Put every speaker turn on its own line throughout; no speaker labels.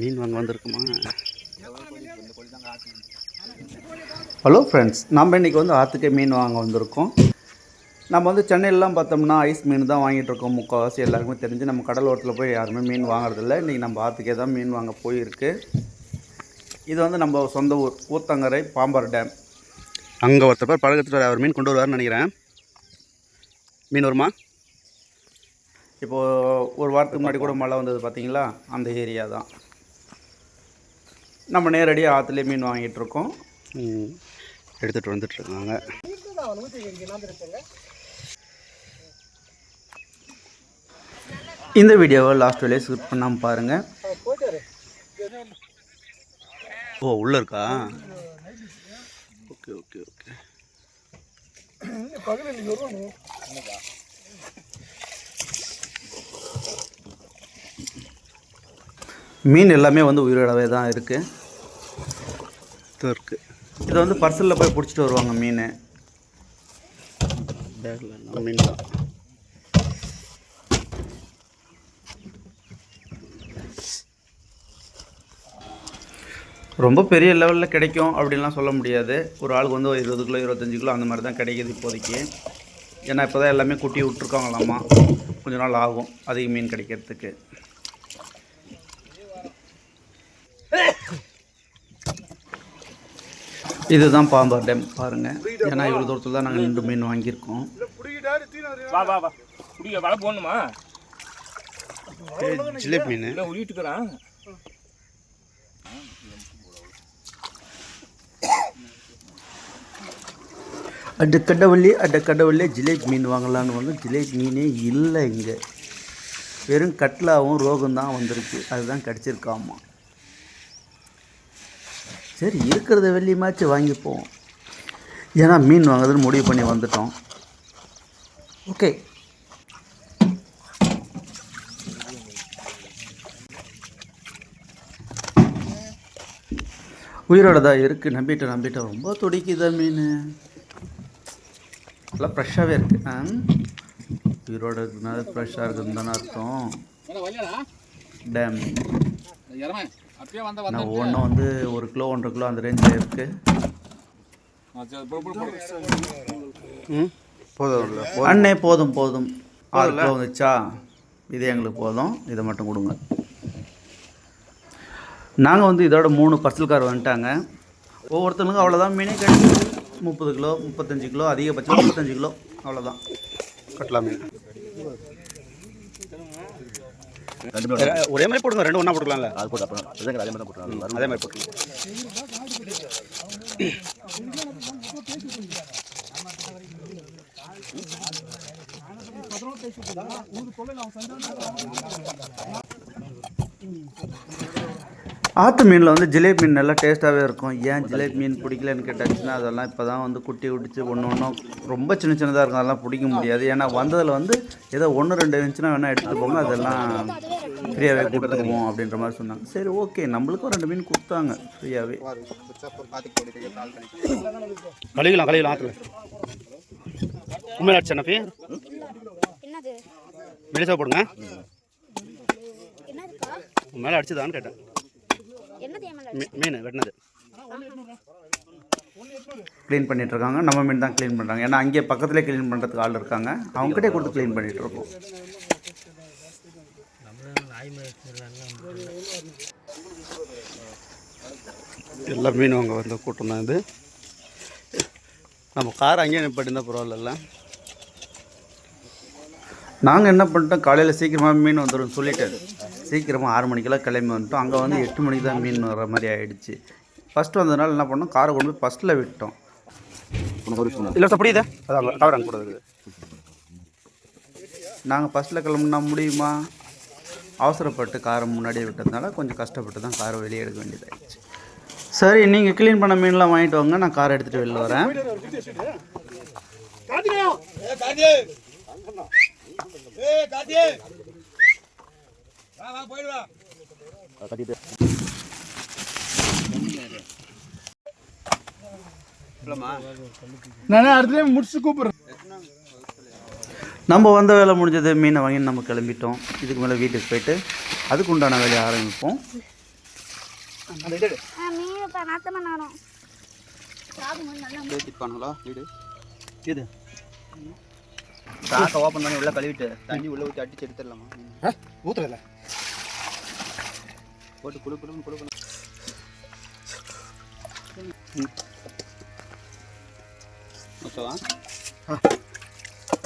மீன் வாங்க வந்திருக்குமா? Hello friends நம்ம இன்றைக்கி வந்து ஆற்றுக்கே மீன் வாங்க வந்திருக்கோம். நம்ம வந்து சென்னையிலலாம் பார்த்தோம்னா ஐஸ் மீன் தான் வாங்கிட்டு இருக்கோம். முக்கால்வாசி எல்லாருக்குமே தெரிஞ்சு நம்ம கடல் ஓரத்தில் போய் யாருமே மீன் வாங்குறதில்ல. இன்றைக்கி நம்ம ஆற்றுக்கே தான் மீன் வாங்க போயிருக்கு. இது வந்து நம்ம சொந்த ஊர் ஊத்தங்கரை பாம்பர் டேம். அங்கே ஒருத்தர் பேர் பழகத்தில் அவர் மீன் கொண்டு வருவார்னு நினைக்கிறேன். மீன் வருமா? இப்போது ஒரு வாரத்துக்கு முன்னாடி கூட மழை வந்தது பார்த்தீங்களா? அந்த ஏரியா தான். நம்ம நேரடியாக ஆற்றுலேயே மீன் வாங்கிட்டு இருக்கோம் ம், எடுத்துகிட்டு வந்துட்டுருக்காங்க. இந்த வீடியோவை லாஸ்ட் வேலையை ஸ்கிப் பண்ணாமல் பாருங்கள் ஓ உள்ளே இருக்கா? Okay okay okay. மீன் எல்லாமே வந்து உயிரோடவே தான் இருக்குது இது இருக்குது இது வந்து பர்சலில் போய் பிடிச்சிட்டு வருவாங்க மீன். பேக்கில் எல்லாம் மீன் தான். ரொம்ப பெரிய லெவலில் கிடைக்கும் அப்படின்லாம் சொல்ல முடியாது. ஒரு ஆளுக்கு வந்து ஒரு இருபது கிலோ இருபத்தஞ்சி கிலோ அந்த மாதிரி தான் கிடைக்கிது இப்போதைக்கு. ஏன்னா இப்போ தான் எல்லாமே குட்டி விட்ருக்காங்களாமா கொஞ்ச நாள் ஆகும் அதிக மீன் கிடைக்கிறதுக்கு. இதுதான் பாம்பர் டேம் பாருங்கள் ஏன்னா இவ்வளோ தூரத்தில் தான் நாங்கள் நின்று மீன் வாங்கியிருக்கோம்.
வா வா வா. குடிக்க வலை போடணுமா?
ஜிலேபி மீன்.
இல்லை உருவிட்டுக்கிறான்
அட கடவுளே அட கடவுளே ஜிலேபி மீன் வாங்கலான்னு வந்து ஜிலேபி மீனே இல்லை இங்கே. வெறும் கட்லாவும் ரோகம் தான் வந்திருக்கு. அதுதான் கிடச்சிருக்காமா. சரி இருக்கிறத வெள்ளியமாச்சு வாங்கிப்போம். ஏன்னா மீன் வாங்குறதுன்னு முடிவு பண்ணி வந்துட்டோம். ஓகே. உயிரோட தான் இருக்குது நம்பிட்டு நம்பிட்டு ரொம்ப துடிக்குதா மீன்? எல்லாம் ஃப்ரெஷ்ஷாகவே இருக்குது ஆ? உயிரோட இருக்கிறதுனால ஃப்ரெஷ்ஷாக இருக்குதுன்னு தானே அர்த்தம். டேம் நான் ஒவ்வொன்றும் வந்து ஒரு கிலோ ஒன்றரை கிலோ அந்த ரேஞ்சில் இருக்குது ம்? போதும் அண்ணே போதும் போதும். ஆறு கிலோ வந்துச்சா? இது எங்களுக்கு போதும். இதை மட்டும் கொடுங்க. நாங்கள் வந்து இதோட மூணு பர்சல் கார் வந்துட்டாங்க. ஒவ்வொருத்தனுக்கும் அவ்வளோதான் மீனே கிடைக்குது முப்பது கிலோ முப்பத்தஞ்சு கிலோ அதிகபட்சம் முப்பத்தஞ்சு கிலோ. அவ்வளோதான் கட்லா மீன். ஒரே மாதிரி போடுங்க ரெண்டு ஒன்றா போட்டுக்கலாம்ல?
அது போட்டு அப்புறம் அதே மாதிரி தான் போட்டுருவாங்க
அதே மாதிரி போட்டுக்கலாம் ஆற்று மீனில் வந்து ஜிலேபி மீன் நல்லா டேஸ்ட்டாகவே இருக்கும். ஏன் ஜிலேபி மீன் பிடிக்கலன்னு கேட்டாச்சுன்னா அதெல்லாம் இப்போ தான் வந்து குட்டி விடிச்சு ஒன்று ஒன்றும் ரொம்ப சின்ன சின்னதாக இருக்கும். அதெல்லாம் பிடிக்க முடியாது. ஏன்னா வந்ததில் வந்து ஏதோ ஒன்று ரெண்டு இருந்துச்சுன்னா வேணால் எடுத்துகிட்டு போங்க. அதெல்லாம் ஃப்ரீயாகவே கொடுத்துருவோம் அப்படின்ற மாதிரி சொன்னாங்க. சரி ஓகே நம்மளுக்கும் ரெண்டு மீன் கொடுத்தாங்க ஃப்ரீயாகவே. கழுவிக்கலாம் கழுவிக்கலாம் ஆற்றுல உண்மையில அடிச்சா
என்னது?
மெலிசா போடுங்க. மேலே அடிச்சுதான்னு கேட்டேன். மீன் வெட்டினது. க்ளீன் பண்ணிட்டு இருக்காங்க நம்ம மீன் தான் க்ளீன் பண்ணுறாங்க ஏன்னா அங்கேயே பக்கத்துலேயே க்ளீன் பண்ணுறதுக்கு ஆள் இருக்காங்க. அவங்ககிட்டே கொடுத்து க்ளீன் பண்ணிட்டு இருக்கோம் எல்லா மீனும் அங்கே வந்த கூட்டம் தான் இது. நம்ம கார் அங்கேயே நிப்பாட்டிருந்தா பரவாயில்ல நாங்கள் என்ன பண்ணிட்டோம் காலையில் சீக்கிரமாக மீன் வந்துடும் சொல்லிட்டாரு. சீக்கிரமாக ஆறு மணிக்கெல்லாம் கிளம்பி வந்துட்டோம். அங்கே வந்து எட்டு மணிக்கு தான் மீன் வர மாதிரி ஆயிடுச்சு. ஃபஸ்ட்டு வந்ததுனால என்ன பண்ணோம் காரை கொண்டு போய் ஃபஸ்ட்டில் விட்டோம். இல்லை சார் புரியுதா? அதான் கவர் அங்கே கூட இருக்குது. நாங்கள் ஃபஸ்ட்டில் கிளம்புனா முடியுமா? அவசரப்பட்டு காரை முன்னாடியே விட்டதுனால கொஞ்சம் கஷ்டப்பட்டு தான் காரை வெளியே எடுக்க வேண்டியதாகிடுச்சு சரி நீங்கள் க்ளீன் பண்ண மீன்லாம் வாங்கிட்டு வாங்க. நான் காரை எடுத்துகிட்டு வெளில வரேன்.
நானே அடுத்த முடிச்சு கூப்பிடுறேன்.
நம்ம வந்த வேலை முடிஞ்சது மீனை வாங்கி நம்ம கிளம்பிட்டோம். இதுக்கு மேலே வீட்டுக்கு போயிட்டு அதுக்கு உண்டான வேலையை ஆரம்பிப்போம். இது சாக்கை ஓப்பன் பண்ணி உள்ள கழுவிட்டு தண்ணி உள்ள ஊற்றி அடிச்சு எடுத்துடலாமா? ஊற்றுறல போட்டு குழு குழு குழு குழு ஓகேவா?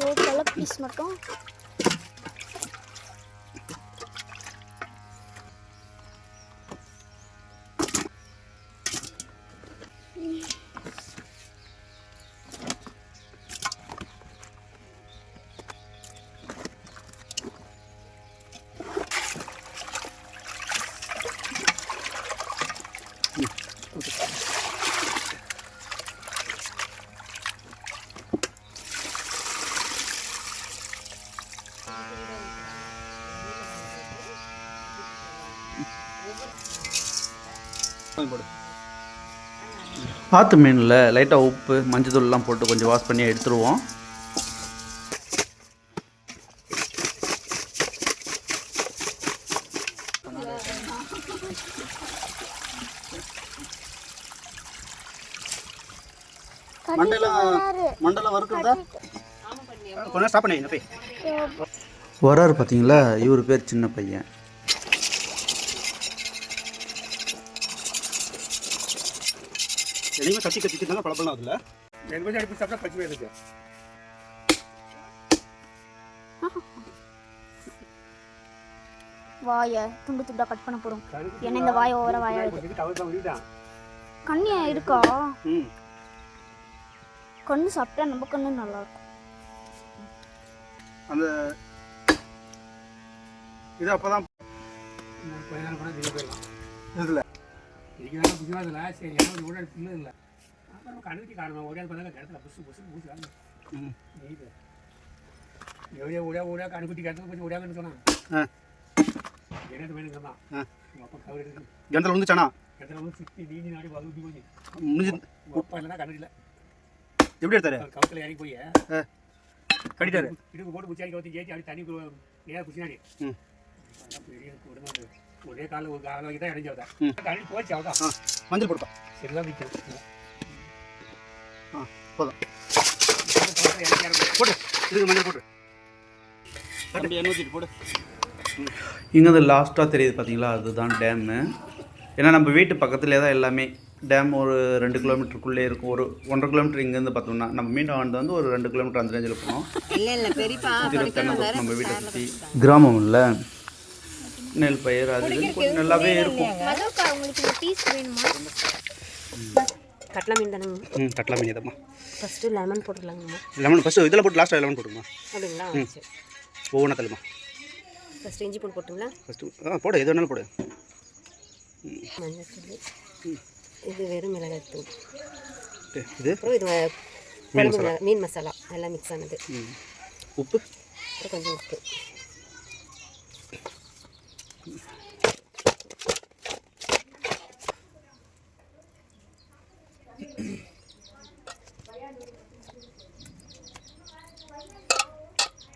ஒரு கல்ல பீஸ் மட்டும்.
ஆற்று மீனில் லைட்டாக உப்பு மஞ்சள் தூள்லாம் போட்டு கொஞ்சம் வாஷ் பண்ணி எடுத்துருவோம். வராரு பார்த்தீங்களா இவர் பேர் சின்ன பையன். எதையுமே கட்டி கட்டிக்கிட்டு பழப்பலாம் அதில்
ரெண்டு பேரும் அடிப்பு சாப்பிட்டா பச்சை இருக்கு.
வாயை துண்டு துண்டா கட் பண்ண போறோம். ஏன்னா இந்த வாயை ஓவர வாயா
தான்
கண்ணு இருக்கா?
ம்.
கண்ணு சாப்பிட்டா நம்ம கண்ணு நல்லா இருக்கும்.
அந்த இது அப்போ தான்
கொஞ்ச நேரம் போனால் வெளியே போயிடலாம்.
இதில்.
இதுக்கு புதுவாதில்ல சரி என்ன ஒரு பிள்ளை இல்லை. அப்புறம் கண்ணுக்கு காரணம் ஓடியாது பார்த்தா கிடத்துல புசு புசு புசு காரணம்
ம்.
நீது எவ்வளோ ஓடியா ஓடியா கண்ணுக்குட்டி கிடத்துல போய் ஓடியாங்கன்னு சொன்னான். என்னது வேணும் சொன்னான். அப்பா கவர் எடுத்து
கிணத்துல வந்துச்சானா
கிடத்துல வந்து சுற்றி நீஞ்சி நாடி வகுப்பி போய்
முடிஞ்சு.
உங்கள் அப்பா இல்லைன்னா கண்ணுல
எப்படி எடுத்தாரு?
கவுத்தில் இறங்கி போய்
கட்டிட்டாரு
இடுப்பு போட்டு குச்சாடி கவுத்தி ஏற்றி அப்படி தண்ணி நேராக குச்சினாடி பெரிய உடனே ஒரே காலில் ஒரு காலை வைக்க தான் இடைஞ்சு. தண்ணி போச்சு அவதான்
ஆ மஞ்சள் போடுப்பா.
சரிதான் நிற்கும்
ஆ போதும். இதுக்கு மஞ்சள் போட்டு அப்படியே நூற்றிட்டு போடு. இங்கே வந்து லாஸ்ட்டாக தெரியுது பார்த்தீங்களா அதுதான் டேமு ஏன்னா நம்ம வீட்டு பக்கத்துலேயே தான் எல்லாமே டேம் ஒரு ரெண்டு கிலோமீட்டருக்குள்ளே இருக்கும். ஒரு ஒன்றரை கிலோமீட்டர் இங்கேருந்து பார்த்தோம்னா நம்ம மீன் வாழ்ந்து வந்து ஒரு ரெண்டு கிலோமீட்டர் அந்த ரேஞ்சில் போனோம் நம்ம வீட்டை சுற்றி கிராமம் இல்லை. நெல் பயிர் அது இதுன்னு கொஞ்சம் நல்லாவே இருக்கும்.
மதுக்கா உங்களுக்கு இந்த பீஸ் வேணுமா?
கட்லா மீன் தானே
ம் கட்டலாம் மீன் இதம்மா
ஃபஸ்ட்டு லெமன் போட்டுடலாங்கம்மா
லெமன் ஃபஸ்ட்டு இதில் போட்டு லாஸ்ட்டாக லெமன் போட்டுமா
அப்படிங்களா? சரி.
ஒவ்வொன்றா தள்ளுமா
ஃபஸ்ட்டு இஞ்சி பூண்டு போட்டுங்களா?
ஃபஸ்ட்டு ஆ போடு எது வேணாலும் போடு.
மஞ்சள் இது வெறும் மிளகாய் தூள்
இது?
அப்புறம் இது மீன் மசாலா. எல்லாம் மிக்ஸ் ஆனது.
ம். உப்பு?
அப்புறம் கொஞ்சம் உப்பு.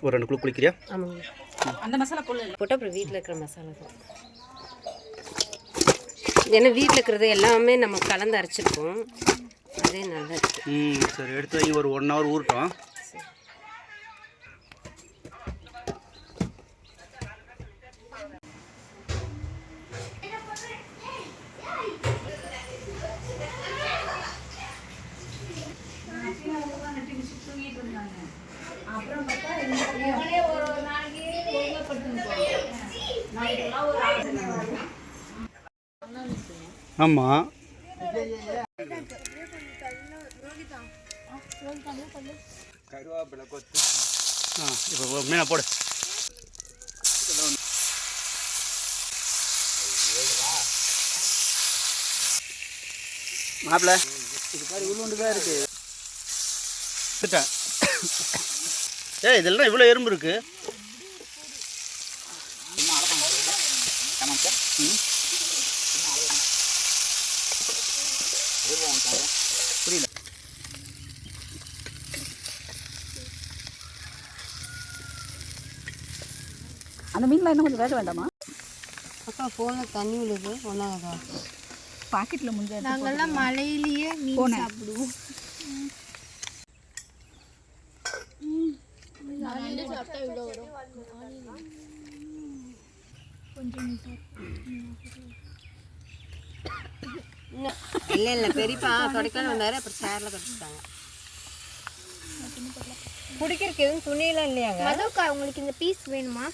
ஒரு ரெண்டு குழு குளிக்கிறியா?
ஆமாங்க. அந்த மசாலா போட்டு போட்டு அப்புறம் வீட்டில் இருக்கிற மசாலா தான். ஏன்னா வீட்டில் இருக்கிறது எல்லாமே நம்ம கலந்து அரைச்சிருக்கோம். அதே நல்லா இருக்கு.
ம் சரி எடுத்து வைங்க ஒரு ஒன் ஹவர் ஊறட்டும். ஆமாம் ஆ இப்போ மீனை போடு. மாப்பிள்ள இது மாதிரி இவ்வளோ தான் இருக்கு எடுத்துட்டேன். ஏய் இதெல்லாம் இவ்வளோ எறும்பு இருக்குது புரியல
அந்த மீன்லாம் இன்னும் கொஞ்சம் வேக வேண்டாமா?
அக்கா ஃபோனில் தண்ணி விழுது. ஒன்றாவதா
பாக்கெட்ல முஞ்ச
நாங்கெல்லாம் மலையிலேயே மீன் சாப்பிடுவோம்.
இல்லை இல்லை பெரியப்பா கொடைக்கானல் வந்தாரு அப்புறம் சேரில் கடிச்சிட்டாங்க குடிக்கிறதுக்கு எதுவும் துணியெல்லாம் இல்லையாங்க?
மதுக்கா உங்களுக்கு இந்த பீஸ் வேணுமா?